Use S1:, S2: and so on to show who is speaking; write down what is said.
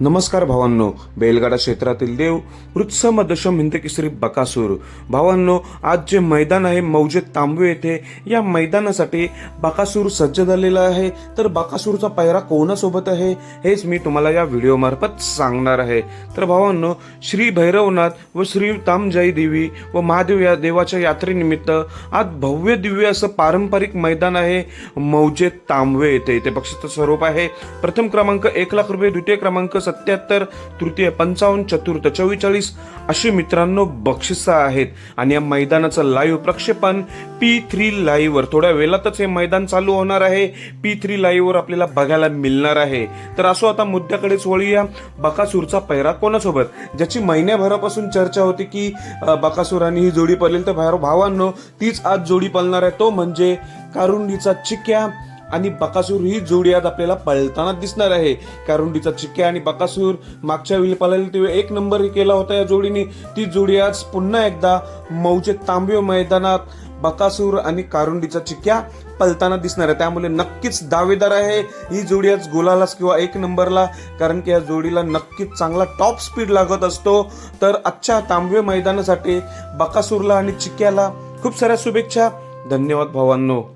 S1: नमस्कार भावांनो बैलगाडा क्षेत्रातील देव वृत्सम दशम हिंदकेसरी बकासूर. भावांनो आज जे मैदान आहे मौजे तांबवे येथे या मैदानासाठी बकासूर सज्ज झालेला आहे. तर बकासूरचा पायरा कोणासोबत आहे हेच मी तुम्हाला या व्हिडिओमार्फत सांगणार आहे. तर भावांनो श्री भैरवनाथ व श्री तामजाई देवी व महादेव या देवाच्या यात्रेनिमित्त आज भव्य दिव्य असं पारंपरिक मैदान आहे मौजे तांबवे येथे. इथे बक्षीचं स्वरूप आहे. प्रथम क्रमांक एक लाख रुपये द्वितीय क्रमांक सत्याहत्तर तृतीय पंचावन्न चतुर्थ चव्वेचाळीस अशी मित्रांनो बक्षिसं आहेत. आणि या मैदानाचं लाईव्ह प्रक्षेपण पी थ्री लाईव्हवर थोड्या वेळातच हे मैदान चालू होणार आहे. पी थ्री लाईव्हवर आपल्याला बघायला मिळणार आहे. तर असो आता मुद्द्याकडेच वळूया. बकासूरचा पैरा कोणासोबत? ज्याची महिन्याभरापासून चर्चा होती की अ, बकासूर आणि ही जोडी पळेल तर भावांनो तीच आज जोडी पळणार आहे. तो म्हणजे कारुंडीचा चिक्या. आणि बकासूर ही जोडी आज आपल्याला पळताना दिसणार आहे. कारुंडीचा चिक्या आणि बकासूर मागच्या वेळी तेव्हा एक नंबर केला होता या जोडीने. ती जोडी आज पुन्हा एकदा मऊचे तांबे मैदानात बकासूर आणि कारुंडीचा चिक्या पलताना दिसणार आहे. त्यामुळे नक्कीच दावेदार आहे. ही जोडी आज गोलालाच किंवा एक नंबरला कारण की या जोडीला नक्कीच चांगला टॉप स्पीड लागत असतो. तर आजच्या तांबवे मैदानासाठी बकासूरला आणि चिक्याला खूप साऱ्या शुभेच्छा. धन्यवाद भावांनो.